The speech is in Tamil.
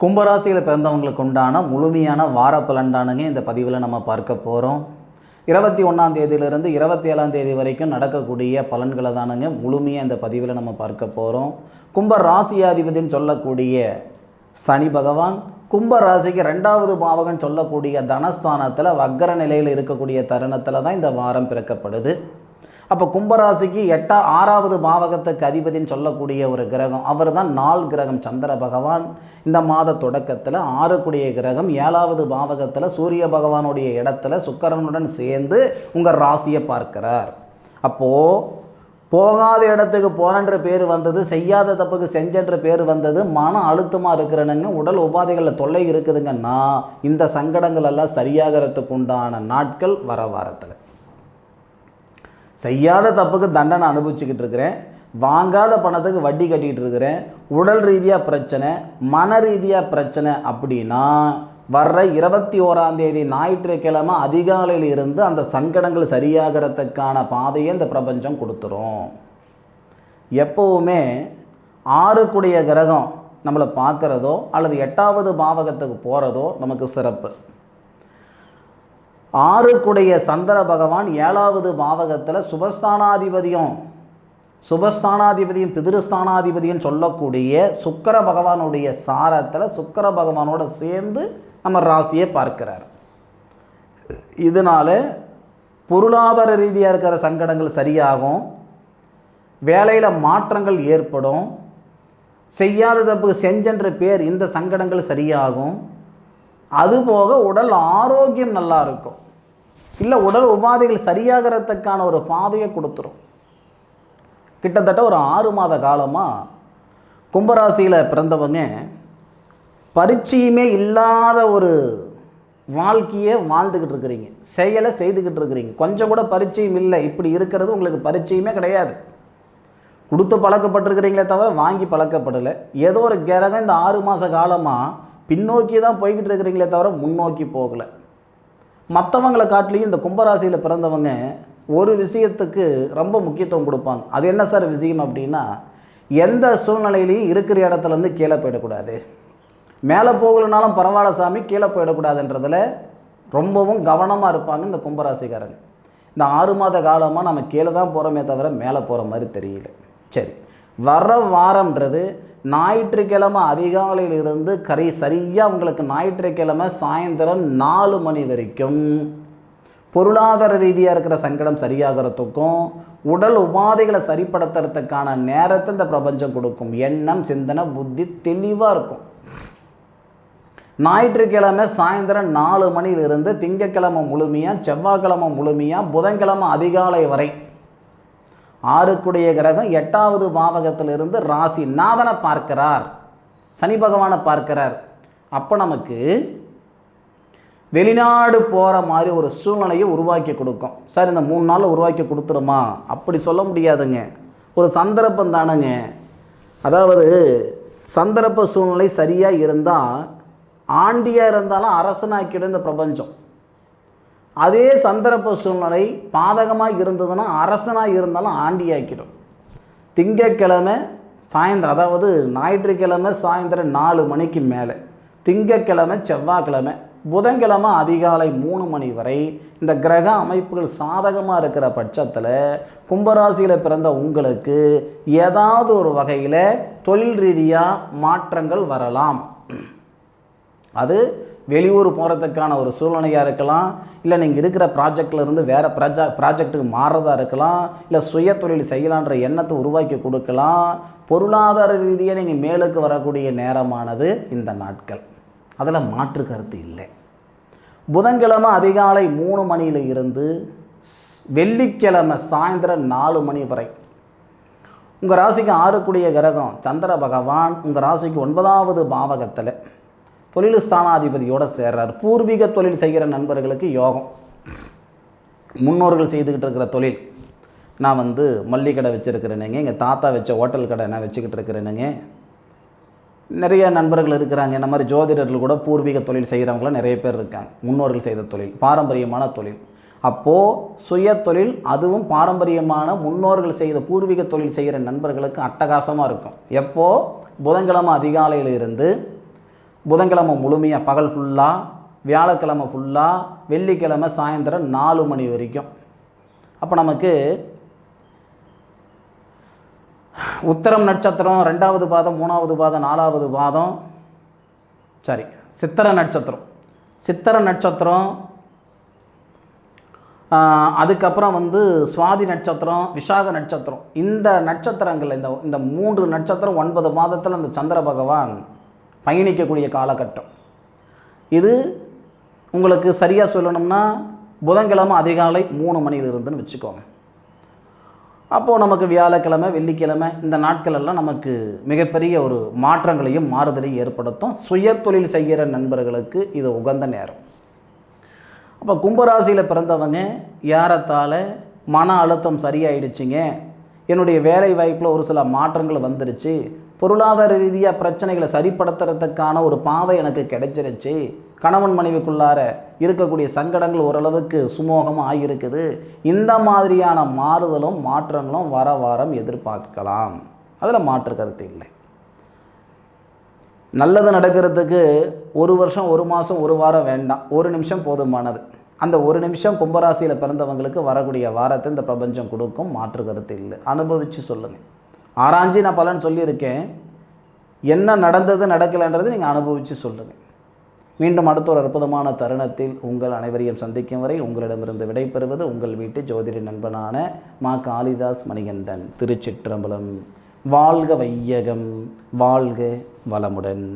கும்பராசியில் பிறந்தவங்களுக்கு உண்டான முழுமையான வார பலன் தானுங்க இந்த பதிவில் நம்ம பார்க்க போகிறோம் இருபத்தி ஒன்றாம் தேதியிலிருந்து இருபத்தி ஏழாம் தேதி வரைக்கும் நடக்கக்கூடிய பலன்களை தானுங்க முழுமையாக இந்த பதிவில் நம்ம பார்க்க போகிறோம் கும்ப ராசியாதிபதினு சொல்லக்கூடிய சனி பகவான் கும்ப ராசிக்கு ரெண்டாவது பாவகன் சொல்லக்கூடிய தனஸ்தானத்தில் வக்கர நிலையில் இருக்கக்கூடிய தருணத்தில் தான் இந்த வாரம் பிறக்கப்படுது. அப்போ கும்பராசிக்கு எட்டா ஆறாவது பாவகத்துக்கு அதிபதின்னு சொல்லக்கூடிய ஒரு கிரகம். அவர் தான் நாள் கிரகம் சந்திர பகவான். இந்த மாத தொடக்கத்தில் ஆறுக்குடிய கிரகம் ஏழாவது பாவகத்தில் சூரிய பகவானுடைய இடத்துல சுக்கரனுடன் சேர்ந்து உங்கள் ராசியை பார்க்கிறார். அப்போது போகாத இடத்துக்கு போனன்ற பேர் வந்தது செய்யாத தப்புக்கு செஞ்சன்ற பேர் வந்தது மன அழுத்தமாக இருக்கிறனுங்க உடல் உபாதைகளில் தொல்லை இருக்குதுங்கன்னா இந்த சங்கடங்கள் எல்லாம் சரியாகிறதுக்கு உண்டான நாட்கள் வர வாரத்தில். செய்யாத தப்புக்கு தண்டனை அனுபவிச்சுக்கிட்டு இருக்கிறேன். வாங்காத பணத்துக்கு வட்டி கட்டிக்கிட்டு இருக்கிறேன். உடல் ரீதியாக பிரச்சனை மன ரீதியாக பிரச்சனை அப்படின்னா வர்ற இருபத்தி ஓராம் தேதி ஞாயிற்றுக்கிழமை அதிகாலையில் இருந்து அந்த சங்கடங்கள் சரியாகிறதுக்கான பாதையை இந்த பிரபஞ்சம் கொடுத்துரும். எப்போவுமே ஆறுக்குடைய கிரகம் நம்மளை பார்க்குறதோ அல்லது எட்டாவது பாவகத்துக்கு போகிறதோ நமக்கு சிறப்பு. ஆறுக்குடைய சந்திர பகவான் ஏழாவது பாவகத்தில் சுபஸ்தானாதிபதியும் சுபஸ்தானாதிபதியும் பிதிருஸ்தானாதிபதியும் சொல்லக்கூடிய சுக்கர பகவானுடைய சாரத்தில் சுக்கர பகவானோட சேர்ந்து நம்ம ராசியை பார்க்கிறார். இதனால் பொருளாதார ரீதியாக இருக்கிற சங்கடங்கள் சரியாகும். வேலையில் மாற்றங்கள் ஏற்படும். செய்யாத தப்பு செஞ்சன்ற பேர் இந்த சங்கடங்கள் சரியாகும். அதுபோக உடல் ஆரோக்கியம் நல்லா இருக்கும். இல்லை உடல் உபாதைகள் சரியாகிறதுக்கான ஒரு பாதையை கொடுத்துரும். கிட்டத்தட்ட ஒரு ஆறு மாத காலமாக கும்பராசியில் பிறந்தவங்க பரிச்சயமே இல்லாத ஒரு வாழ்க்கையே வாழ்ந்துக்கிட்டு இருக்கிறீங்க. செயலை செய்துக்கிட்டு இருக்கிறீங்க. கொஞ்சம் கூட பரிச்சயம் இல்லை. இப்படி இருக்கிறது உங்களுக்கு பரிச்சயமே கிடையாது. கொடுத்து பழக்கப்பட்டிருக்கிறீங்களே தவிர வாங்கி பழக்கப்படலை. ஏதோ ஒரு கிரகம் இந்த ஆறு மாத காலமாக பின்னோக்கி தான் போய்கிட்டு இருக்கிறீங்களே தவிர முன்னோக்கி போகலை. மற்றவங்களை காட்டிலையும் இந்த கும்பராசியில் பிறந்தவங்க ஒரு விஷயத்துக்கு ரொம்ப முக்கியத்துவம் கொடுப்பாங்க. அது என்ன சார் விஷயம் அப்படின்னா எந்த சூழ்நிலையிலையும் இருக்கிற இடத்துலேருந்து கீழே போயிடக்கூடாது. மேலே போகலனாலும் பரவாயில்ல சாமி கீழே போயிடக்கூடாதுன்றதில் ரொம்பவும் கவனமாக இருப்பாங்க இந்த கும்பராசிக்காரங்க இந்த ஆறு மாத காலமாக நம்ம கீழே தான் போகிறோமே தவிர மேலே போகிற மாதிரி தெரியல. சரி வர வாரம்ன்றது ஞாயிற்றுக்கிழமை அதிகாலையில் இருந்து கரை சரியாக உங்களுக்கு ஞாயிற்றுக்கிழமை சாயந்தரம் நாலு மணி வரைக்கும். பொருளாதார ரீதியாக இருக்கிற சங்கடம் சரியாகிறதுக்கும் உடல் உபாதைகளை சரிப்படுத்துறதுக்கான நேரத்தை இந்த பிரபஞ்சம் கொடுக்கும். எண்ணம் சிந்தனை புத்தி தெளிவாக இருக்கும். ஞாயிற்றுக்கிழமை சாயந்தரம் நாலு மணியிலிருந்து திங்கக்கிழமை முழுமையாக செவ்வாய்க்கிழமை முழுமையாக புதன்கிழமை அதிகாலை வரை ஆறுக்குடைய கிரகம் எட்டாவது பாவகத்திலிருந்து ராசி நாதனை பார்க்கிறார். சனி பகவானை பார்க்கிறார். அப்போ நமக்கு வெளிநாடு போகிற மாதிரி ஒரு சூழ்நிலையை உருவாக்கி கொடுக்கும். சார் இந்த மூணு நாளில் உருவாக்கி கொடுத்துருமா? அப்படி சொல்ல முடியாதுங்க. ஒரு சந்தர்ப்பம் தானுங்க. அதாவது சந்தர்ப்ப சூழ்நிலை சரியாக இருந்தால் ஆண்டியாக இருந்தாலும் அரசனாக்கிடும் இந்த பிரபஞ்சம். அதே சந்தர்ப்ப சூழ்நிலை பாதகமாக இருந்ததுன்னா அரசனாக இருந்தாலும் ஆண்டியாக்கிடும். திங்கக்கிழமை சாயந்தரம் அதாவது ஞாயிற்றுக்கிழமை சாயந்தரம் நாலு மணிக்கு மேலே. திங்கக்கிழமை செவ்வாய்க்கிழமை புதன்கிழமை அதிகாலை மூணு மணி வரை இந்த கிரக அமைப்புகள் சாதகமாக இருக்கிற பட்சத்தில் கும்பராசியில் பிறந்த உங்களுக்கு ஏதாவது ஒரு வகையில் தொழில் ரீதியாக மாற்றங்கள் வரலாம். அது வெளியூர் போகிறதுக்கான ஒரு சூழ்நிலையாக இருக்கலாம் இல்லை நீங்கள் இருக்கிற ப்ராஜெக்ட்லேருந்து வேறு ப்ராஜா ப்ராஜெக்ட்டுக்கு மாறுறதா இருக்கலாம் இல்லை சுய தொழில் செய்யலான்ற எண்ணத்தை உருவாக்கி கொடுக்கலாம். பொருளாதார ரீதியாக நீங்கள் மேலுக்கு வரக்கூடிய நேரமானது இந்த நாட்கள். அதில் மாற்று கருத்து இல்லை. புதன்கிழமை அதிகாலை மூணு மணியில் இருந்து வெள்ளிக்கிழமை சாயந்தரம் நாலு மணி வரை. உங்கள் ராசிக்கு ஆறுக்குடிய கிரகம் சந்திர பகவான் உங்கள் ராசிக்கு ஒன்பதாவது பாவகத்தில். தொழில் ஸ்தானாதிபதியோடு சேர்றார். பூர்வீக தொழில் செய்கிற நண்பர்களுக்கு யோகம். முன்னோர்கள் செய்துக்கிட்டு இருக்கிற தொழில். நான் வந்து மல்லிகை கடை வச்சுருக்கிறேனுங்க எங்கள் தாத்தா வச்ச ஹோட்டல் கடை நான் வச்சுக்கிட்டு இருக்கிறேனுங்க. நிறைய நண்பர்கள் இருக்கிறாங்க. இந்த மாதிரி ஜோதிடர்கள் கூட பூர்வீக தொழில் செய்கிறவங்களாம் நிறைய பேர் இருக்காங்க. முன்னோர்கள் செய்த தொழில் பாரம்பரியமான தொழில். அப்போது சுய தொழில் அதுவும் பாரம்பரியமான முன்னோர்கள் செய்த பூர்வீக தொழில் செய்கிற நண்பர்களுக்கு அட்டகாசமாக இருக்கும். எப்போது புதன்கிழமை அதிகாலையில் இருந்து புதன்கிழமை முழுமையாக பகல் ஃபுல்லாக வியாழக்கிழமை ஃபுல்லாக வெள்ளிக்கிழமை சாயந்தரம் நாலு மணி வரைக்கும். அப்போ நமக்கு உத்தரம் நட்சத்திரம் ரெண்டாவது பாதம் மூணாவது பாதம் நாலாவது பாதம் சரி சித்திர நட்சத்திரம். சித்திர நட்சத்திரம் அதுக்கப்புறம் வந்து சுவாதி நட்சத்திரம் விசாக நட்சத்திரம். இந்த நட்சத்திரங்கள் இந்த இந்த மூன்று நட்சத்திரம் ஒன்பது மாதத்தில் அந்த சந்திர பகவான் பயணிக்கக்கூடிய காலகட்டம். இது உங்களுக்கு சரியாக சொல்லணும்னா புதன்கிழமை அதிகாலை மூணு மணியிலிருந்துன்னு வச்சுக்கோங்க. அப்போது நமக்கு வியாழக்கிழமை வெள்ளிக்கிழமை இந்த நாட்கள் எல்லாம் நமக்கு மிகப்பெரிய ஒரு மாற்றங்களையும் மாறுதலையும் ஏற்படுத்தும். சுய தொழில் செய்கிற நண்பர்களுக்கு இது உகந்த நேரம். அப்போ கும்பராசியில் பிறந்தவங்க ஏறத்தால் மன அழுத்தம் சரியாயிடுச்சிங்க. என்னுடைய வேலை வாய்ப்பில் ஒரு சில மாற்றங்கள் வந்துருச்சு. பொருளாதார ரீதியாக பிரச்சனைகளை சரிப்படுத்துறதுக்கான ஒரு பாதை எனக்கு கிடைச்சிருச்சு. கணவன் மனைவிக்குள்ளார இருக்கக்கூடிய சங்கடங்கள் ஓரளவுக்கு சுமூகமாக ஆகியிருக்குது. இந்த மாதிரியான மாறுதலும் மாற்றங்களும் வர வாரம் எதிர்பார்க்கலாம். அதில் மாற்று கருத்து இல்லை. நல்லது நடக்கிறதுக்கு ஒரு வருஷம் ஒரு மாதம் ஒரு வாரம் வேண்டாம். ஒரு நிமிஷம் போதுமானது. அந்த ஒரு நிமிஷம் கும்பராசியில் பிறந்தவங்களுக்கு வரக்கூடிய வாரத்தை இந்த பிரபஞ்சம் கொடுக்கும். மாற்று கருத்து இல்லை. அனுபவித்து சொல்லுங்கள் ஆராய்ஞ்சி நான் பலன் சொல்லியிருக்கேன். என்ன நடந்தது நடக்கலைன்றது நீங்கள் அனுபவித்து சொல்லுங்கள் மீண்டும் அடுத்த ஒரு அற்புதமான தருணத்தில் உங்கள் அனைவரையும் சந்திக்கும் வரை உங்களிடமிருந்து விடைபெறுவது உங்கள் வீட்டு ஜோதிட நண்பனான மா காளிதாஸ் மணிகண்டன் திருச்சிற்றம்பலம். வாழ்க வையகம். வாழ்க வளமுடன்.